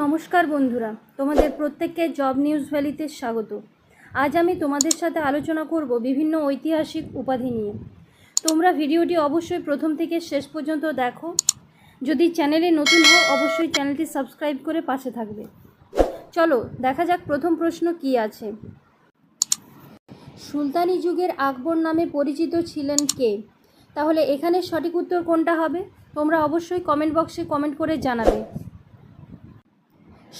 নমস্কার বন্ধুরা, তোমাদের প্রত্যেককে জব নিউজ ভ্যালিতে স্বাগত। আজ আমি তোমাদের সাথে আলোচনা করব বিভিন্ন ঐতিহাসিক উপাধি নিয়ে। তোমরা ভিডিওটি অবশ্যই প্রথম থেকে শেষ পর্যন্ত দেখো। যদি চ্যানেলে নতুন হও, অবশ্যই চ্যানেলটি সাবস্ক্রাইব করে পাশে থাকবে। চলো, দেখা যাক প্রথম প্রশ্ন কি আছে। সুলতানি যুগের আকবর নামে পরিচিত ছিলেন কে? তাহলে এখানে সঠিক উত্তর কোনটা হবে? তোমরা অবশ্যই কমেন্ট বক্সে কমেন্ট করে জানাবে।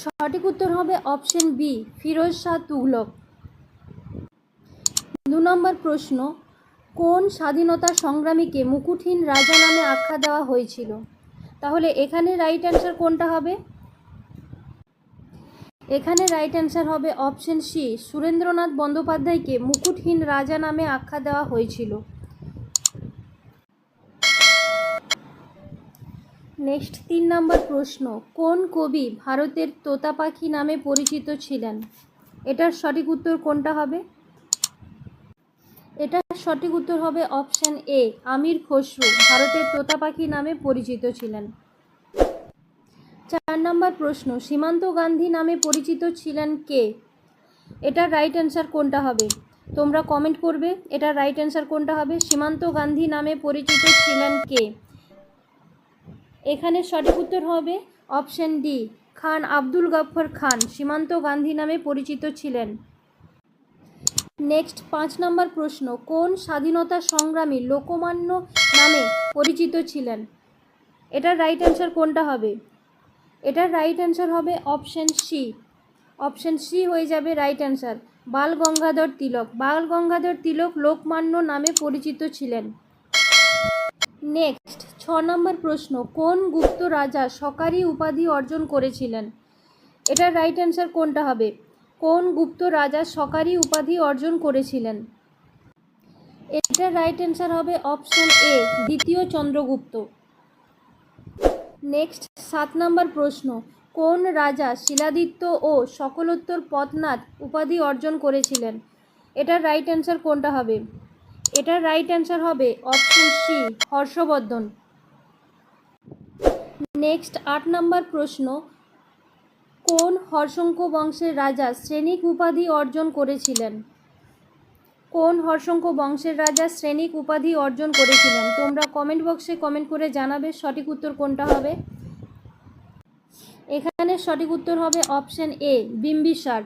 সঠিক উত্তর হবে অপশন বি, ফিরোজ শাহ তুঘলক। দু নম্বর প্রশ্ন, কোন স্বাধীনতা সংগ্রামীকে মুকুটহীন রাজা নামে আখ্যা দেওয়া হয়েছিল? তাহলে এখানে রাইট অ্যান্সার কোনটা হবে? এখানে রাইট অ্যান্সার হবে অপশন সি, সুরেন্দ্রনাথ বন্দ্যোপাধ্যায়কে মুকুটহীন রাজা নামে আখ্যা দেওয়া হয়েছিল। নেক্সট তিন নম্বর প্রশ্ন, কোন কবি ভারতের তোতা পাখি নামে পরিচিত ছিলেন? এটার সঠিক উত্তর কোনটা হবে? এটার সঠিক উত্তর হবে অপশান এ, আমির খসরু, ভারতের তোতা পাখি নামে পরিচিত ছিলেন। চার নম্বর প্রশ্ন, সীমান্ত গান্ধী নামে পরিচিত ছিলেন কে? এটার রাইট অ্যান্সার কোনটা হবে? তোমরা কমেন্ট করবে, এটার রাইট অ্যান্সার কোনটা হবে? সীমান্ত গান্ধী নামে পরিচিত ছিলেন কে? এখানে সঠিক উত্তর হবে অপশন ডি, খান আব্দুল গফর খান, সীমান্ত গান্ধী নামে পরিচিত ছিলেন। নেক্সট, পাঁচ নম্বর প্রশ্ন, কোন স্বাধীনতা সংগ্রামী লোকমান্য নামে পরিচিত ছিলেন? এটার রাইট অ্যান্সার কোনটা হবে? এটার রাইট অ্যান্সার হবে অপশন সি অপশন সি হয়ে যাবে রাইট অ্যান্সার বাল গঙ্গাধর তিলক। বাল গঙ্গাধর তিলক লোকমান্য নামে পরিচিত ছিলেন। নেক্সট ছ নম্বর প্রশ্ন, কোন গুপ্ত রাজা সকারি উপাধি অর্জন করেছিলেন? এটার রাইট অ্যান্সার কোনটা হবে? কোন গুপ্ত রাজা সকারি উপাধি অর্জন করেছিলেন? এটার রাইট অ্যান্সার হবে অপশন এ দ্বিতীয় চন্দ্রগুপ্ত। নেক্সট সাত নম্বর প্রশ্ন, কোন রাজা শিলাদিত্য ও সকলোত্তর পথনাথ উপাধি অর্জন করেছিলেন? এটার রাইট অ্যান্সার কোনটা হবে? এটার রাইট অ্যান্সার হবে অপশন সি হর্ষবর্ধন। নেক্সট আট নম্বর প্রশ্ন, কোন হর্ষঙ্ক বংশের রাজা শ্রেণিক উপাধি অর্জন করেছিলেন? কোন হর্ষঙ্ক বংশের রাজা শ্রেণিক উপাধি অর্জন করেছিলেন? তোমরা কমেন্ট বক্সে কমেন্ট করে জানাবে সঠিক উত্তর কোনটা হবে। এখানে সঠিক উত্তর হবে অপশন এ বিম্বিসার।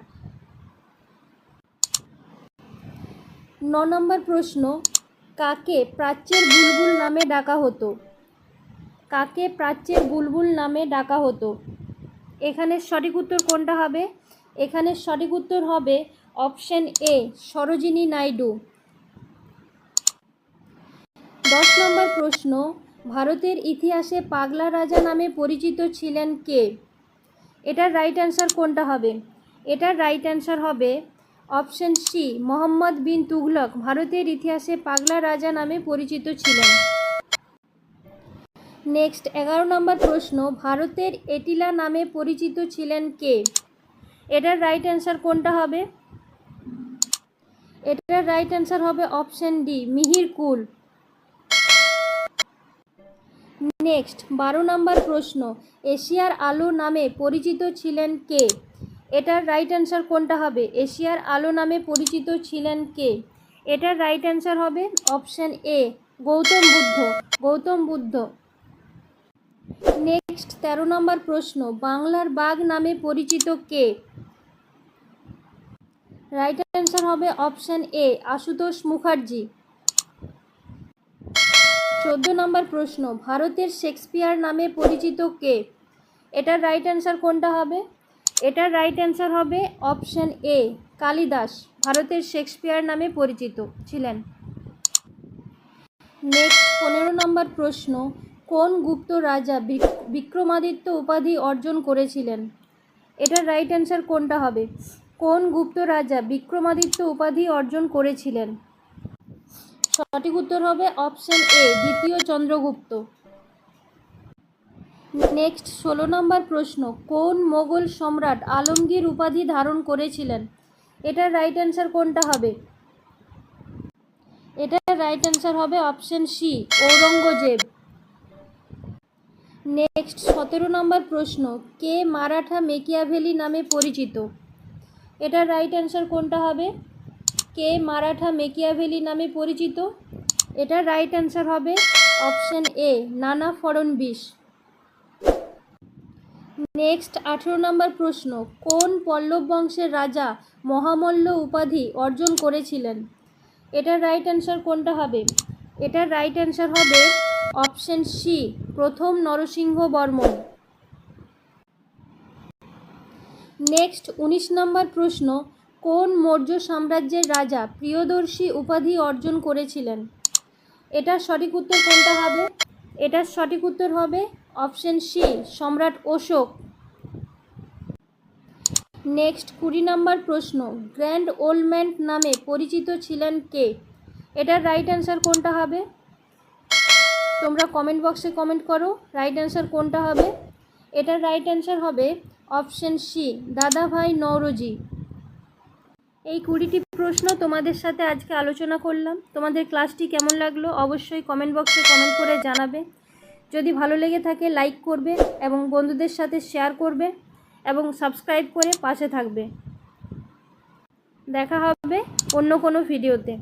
ন নম্বর প্রশ্ন, কাকে প্রাচ্যের বুলবুল নামে ডাকা হতো? কাকে প্রাচ্যের বুলবুল নামে ডাকা হতো? এখানে সঠিক উত্তর কোনটা হবে? এখানে সঠিক উত্তর হবে অপশন এ, সরোজিনী নাইডু। দশ নম্বর প্রশ্ন, ভারতের ইতিহাসে পাগলা রাজা নামে পরিচিত ছিলেন কে? এটার রাইট অ্যান্সার কোনটা হবে? এটার রাইট অ্যান্সার হবে অপশন সি, মোহাম্মদ বিন তুঘলক, ভারতের ইতিহাসে পাগলা রাজা নামে পরিচিত ছিলেন। নেক্সট, এগারো নম্বর প্রশ্ন, ভারতের এটিলা নামে পরিচিত ছিলেন কে? এটার রাইট অ্যান্সার কোনটা হবে? এটার রাইট অ্যান্সার হবে option D Mihir Kul. Next, বারো নম্বর প্রশ্ন, এশিয়ার আলো নামে পরিচিত ছিলেন কে? এটার রাইট অ্যান্সার কোনটা হবে? এশিয়ার আলো নামে পরিচিত ছিলেন কে? এটার রাইট অ্যান্সার হবে option A Gautam Buddha. Gautam Buddha. Next তেরো নম্বর প্রশ্ন, বাংলার বাঘ নামে পরিচিত কে? রাইট অ্যান্সার হবে অপশান এ আশুতোষ মুখার্জি। চোদ্দ নম্বর প্রশ্ন, ভারতের শেক্সপিয়ার নামে পরিচিত কে? এটার রাইট অ্যান্সার কোনটা হবে? এটার রাইট অ্যান্সার হবে অপশন এ কালিদাস, ভারতের শেক্সপিয়ার নামে পরিচিত ছিলেন। নেক্সট পনেরো নম্বর প্রশ্ন কোন গুপ্ত রাজা বিক- বিক্রমাদিত্য উপাধি অর্জন করেছিলেন? এটার রাইট অ্যান্সার কোনটা হবে? কোন গুপ্ত রাজা বিক্রমাদিত্য উপাধি অর্জন করেছিলেন? সঠিক উত্তর হবে অপশন এ দ্বিতীয় চন্দ্রগুপ্ত। নেক্সট ষোলো নম্বর প্রশ্ন, কোন মোগল সম্রাট আলমগীর উপাধি ধারণ করেছিলেন? এটার রাইট অ্যান্সার কোনটা হবে? এটার রাইট অ্যান্সার হবে অপশন সি ঔরঙ্গজেব। নেক্সট সতেরো নম্বর প্রশ্ন, কে মারাঠা মেকিয়াভেলি নামে পরিচিত? এটার রাইট অ্যান্সার কোনটা হবে? কে মারাঠা মেকিয়াভেলি নামে পরিচিত? এটা রাইট অ্যান্সার হবে option A Nana Phadnavis. Next আঠেরো নম্বর প্রশ্ন, কোন পল্লব বংশের রাজা মহামল্ল উপাধি অর্জন করেছিলেন? এটার রাইট অ্যান্সার কোনটা হবে? এটার রাইট অ্যান্সার হবে অপশন সি, প্রথম নরসিংহ বর্মন নেক্সট, উনিশ নম্বর প্রশ্ন, কোন মৌর্য সাম্রাজ্যের রাজা প্রিয়দর্শী উপাধি অর্জন করেছিলেন? এটার সঠিক উত্তর কোনটা হবে? এটার সঠিক উত্তর হবে অপশন সি, সম্রাট অশোক। নেক্সট, কুড়ি নম্বর প্রশ্ন, গ্র্যান্ড ওল্ডম্যান নামে পরিচিত ছিলেন কে? এটার রাইট অ্যান্সার কোনটা হবে? তোমরা কমেন্ট বক্সে কমেন্ট করো রাইট অ্যান্সার কোনটা হবে? এটার রাইট অ্যান্সার হবে অপশন সি দাদাভাই নওরোজি। এই কুড়িটি প্রশ্ন তোমাদের সাথে আজকে আলোচনা করলাম। তোমাদের ক্লাসটি কেমন লাগল অবশ্যই কমেন্ট বক্সে কমেন্ট করে জানাবে। যদি ভালো লেগে থাকে লাইক করবে এবং বন্ধুদের সাথে শেয়ার করবে এবং সাবস্ক্রাইব করে পাশে থাকবে। দেখা হবে অন্য কোনো ভিডিওতে